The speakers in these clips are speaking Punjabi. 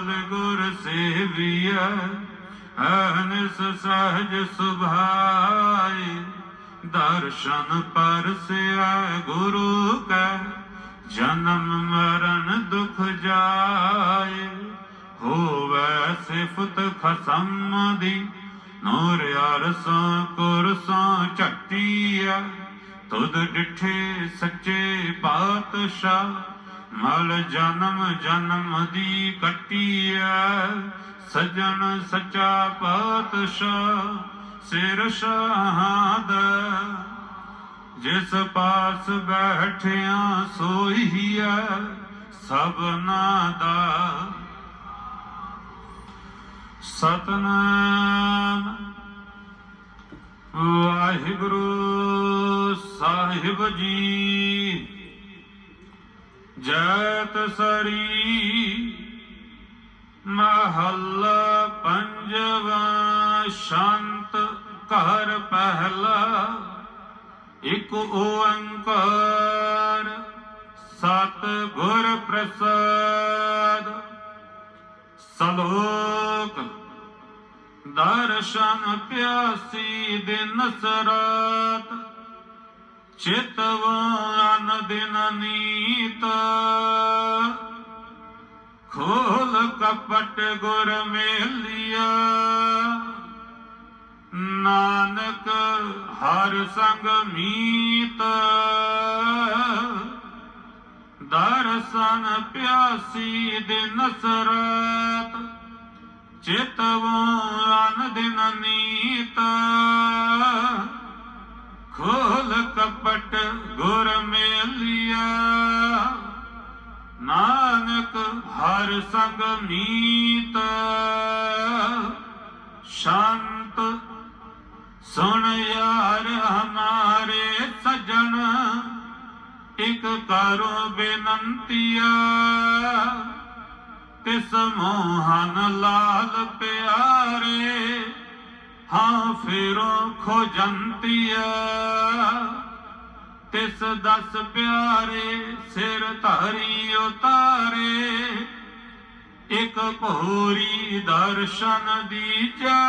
ਗੁਰ ਸੇਵੀਐ, ਅਹਨਿਸ ਸਹਜ ਸੁਭਾਈ। ਦਰਸ਼ਨ ਪਰਸਿਐ ਗੁਰੂ ਕੈ, ਜਨਮ ਮਰਨ ਦੁਖ ਜਾਏ। ਹੋਵੈ ਸਿਫਤ ਖਸਮ ਦੀ, ਨੂਰ ਅਰਸਾਂ ਕੁਰਸਾਂ ਝਟੀਐ। ਤੁਧ ਡਿਠੇ ਸੱਚੇ ਪਾਤਸ਼ਾਹ ਮਲ ਜਨਮ ਜਨਮ ਦੀ ਕੱਟੀਐ, ਸਜਣ ਸੱਚਾ ਪਾਤਸ਼ਾਹ ਸਿਰ ਸ਼ਹਾਦ ਜਿਸ ਪਾਸ ਬੈਠਿਆ ਸੋਈਐ ਸਭਨਾ ਦਾ। ਸਤਨਾਮ। ਵਾਹਿਗੁਰੂ ਸਾਹਿਬ ਜੀ। ਜੈਤ ਸਰੀ ਮਹੱਲਾ ਪੰਜਵਾ ਸ਼ਾਂਤ ਘਰ ਪਹਿਲਾ, ਇਕ ਓੰਕਾਰ ਸਤ ਗੁਰ ਪ੍ਰਸਾਦ। ਸਲੋਕ, ਦਰਸ਼ਨ ਪਿਆਸੀ ਦਿਨ ਸਰਾਤ ਚਿਤਵਾਨ ਦਿਨ ਨੀਤ। ਖੋਲ ਕਪਟ ਗੁਰ ਮੇਲਿਆ। ਨਾਨਕ ਹਰ ਸੰਗ ਮੀਤ। ਦਰਸ਼ਨ ਪਿਆਸੀ ਦਿਨ ਸਰਾਤ। ਚਿਤਵਾਨ ਦਿਨ ਨੀਤ। ਹਰ ਸੰਗ ਮੀਤ। ਸ਼ਾਂਤ ਸੁਣ ਯਾਰ ਹਮਾਰੇ ਸਜਣ, ਇਕ ਕਰੋ ਬੇਨੰਤੀਆ। ਤਿਸ ਮੋਹਨ ਲਾਲ ਪਿਆਰੇ, ਹਾਂ ਫੇਰੋ ਖੋਜੰਤੀਆ। ਤਿਸ ਦਸ ਪਿਆਰੇ ਸਿਰ ਧਰੀ ਉਤਾਰੇ ਇਕ ਭੋਰੀ ਦਰਸ਼ਨ ਦੀਜੈ।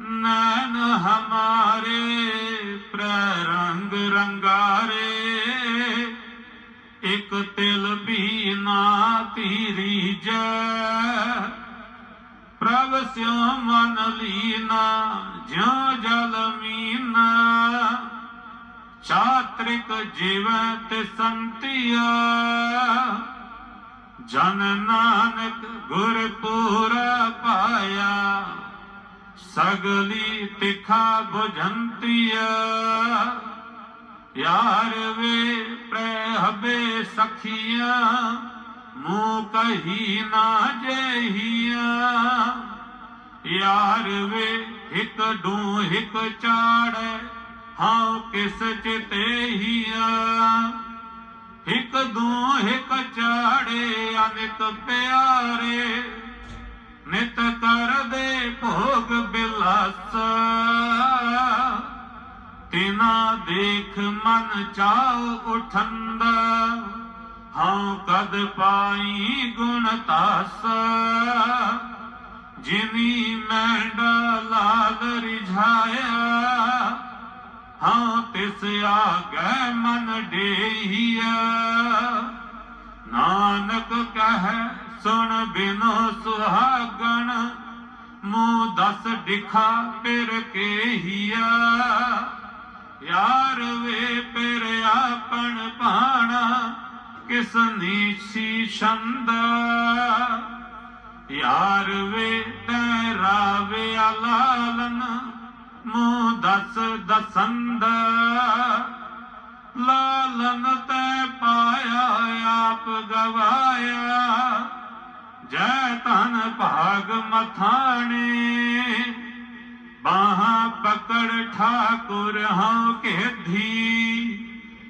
ਨੈਣ ਹਮਾਰੇ ਪ੍ਰਰੰਗ ਰੰਗਾਰੇ ਇਕ ਤਿਲ ਵੀ ਨਾ ਤੀਰੀ ਜੈ ਪ੍ਰਭ ਸਿਉ ਮਨ ਲੀਨਾ, ਜਿਉ ਜਲ ਮੀਨਾ। ਚਾਤ੍ਰਿਕ ਜੀਵੈ ਤੇ ਸੰਤਿਆ ਜਨ ਨਾਨਕ ਗੁਰ ਪੂਰਾ ਪਾਇਆ, ਸਗਲੀ ਤਿਖਾ ਬੁਝੰਤੀਆ। ਯਾਰ ਵੇ ਪ੍ਰਹਬੇ ਸਖੀਆਂ ਮੂੰ ਕਹੀ ਨਾ ਜਹੀਆਂ। ਯਾਰ ਵੇ ਇੱਕ ਡੂ ਇੱਕ ਚਾੜੈ ਹਾਂ ਕਿਸ ਚਿਤੇ ਹੀਆ ਇੱਕ ਦੂ ਇੱਕ ਚਾੜੇ ਅਨਿਕ ਪਿਆਰੇ। ਨਿਤ ਕਰਦੇ ਭੋਗ ਬਿਲਾਸ। ਤਿਨਾ ਦੇਖ ਮਨ ਚਾਉ ਉਠੰਦਾ। ਹਾਂ ਕਦ ਪਾਈ ਗੁਣ ਤਾਸ। ਜਿਨੀ ਮੈਂਡਾ ਲਾਲ ਰਿਝਾਇਆ ਹਾਂ ਤਿਸ ਆਗੈ ਮਨ ਡੇਹੀਆ ਨਾਨਕ ਕਹੈ, ਸੁਣ ਬਿਨੋ ਸੁਹਾਗਣ ਮੂੰ ਦਸ ਦਿਖਾ ਪਿਰ ਕੇਹੀਆ ਯਾਰ ਵੇ ਪਿਰ ਆਪਣ ਭਾਣਾ, ਕਿਸ ਨੀਸੀ ਛੰਦ। ਯਾਰ ਵੇ ਤੈ ਰਾਵੇ ਲਾਲਨ ਮੂੰਹ ਦਸ ਦਸੰਦ। ਲਾਲਨ ਤੈ ਪਾਇਆ, ਆਪ ਗਵਾਇਆ। ਜੈ ਧਨ ਭਾਗ ਮਥਾਣੇ। ਬਾਹਾਂ ਪਕੜ ਠਾਕੁਰ ਹਾਂ ਕੇਧੀ।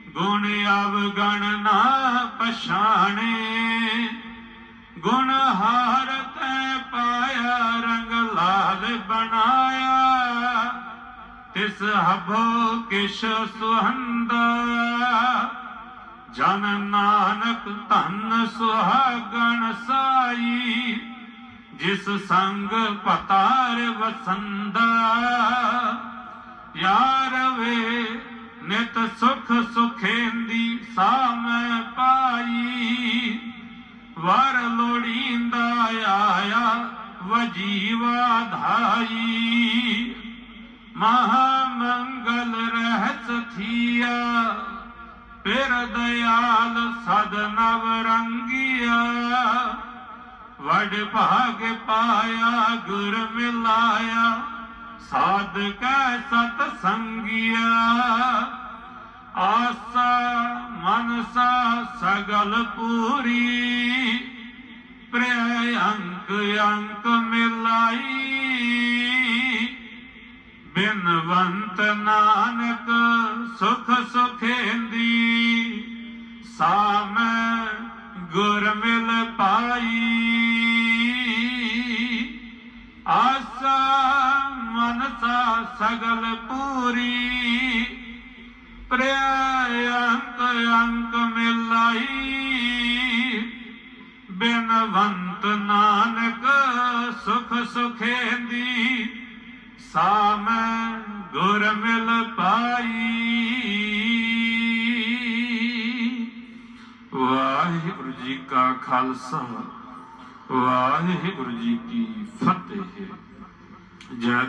ਗੁਣ ਅਵਗਣ ਨਾ ਪਛਾਣੇ। ਗੁਣ ਹਾਰ ਤੈ ਪਾਇਆ ਰੰਗ ਲਾਲ ਬਣਾ ਤਿਸ ਹਭੋ ਕਿਛ ਸੁਹੰਦਾ, ਜਨ ਨਾਨਕ ਧਨ ਸੁਹਾਗਣ ਸਾਈ, ਜਿਸ ਸੰਗ ਪਤਾਰ ਵਸੰਦਾ। ਯਾਰ ਵੇ ਨਿਤ ਸੁਖ ਸੁਖੇਂਦੀ ਸਾਮੈ ਪਾਈ, ਵਰ ਲੋੜੀਂਦਾ ਆਇਆ ਵਜੀਵਾ ਧਾਈ। ਮਹਾ ਮੰਗਲ ਰਹਿਤ ਥੀਆ ਪਿਰ ਦਇਆਲ ਸਦ ਨਵ ਰੰਗਿਆ ਵਡ ਭਾਗ ਪਾਇਆ, ਗੁਰ ਮਿਲਾਇਆ, ਸਾਧ ਕੈ ਸਤ ਸੰਗੀਆ। ਆਸਾ ਮਨਸਾ ਸਗਲ ਪੂਰੀ, ਪ੍ਰਿਯ ਅੰਕ ਅੰਕ ਮਿਲਾਈ। ਬਿਨਵੰਤ ਨਾਨਕ ਸੁਖ ਸੁਖੇਂਦੀ, ਸਾਮ ਗੁਰ ਮਿਲ ਪਾਈ। ਆਸਾ ਮਨਸਾ ਸਗਲ ਪੂਰੀ ਪ੍ਰਿਯ ਅੰਕ ਅੰਕ ਮਿਲਾਈ। ਬਿਨਵੰਤ ਨਾਨਕ ਸੁਖ ਸੁਖੇਂਦੀ ਸਾਮੈ ਗੁਰ ਮਿਲ ਪਾਈ। ਵਾਹਿਗੁਰੂ ਜੀ ਕਾ ਖਾਲਸਾ ਵਾਹਿਗੁਰੂ ਜੀ ਕੀ ਫਤਿਹ। ਜੈ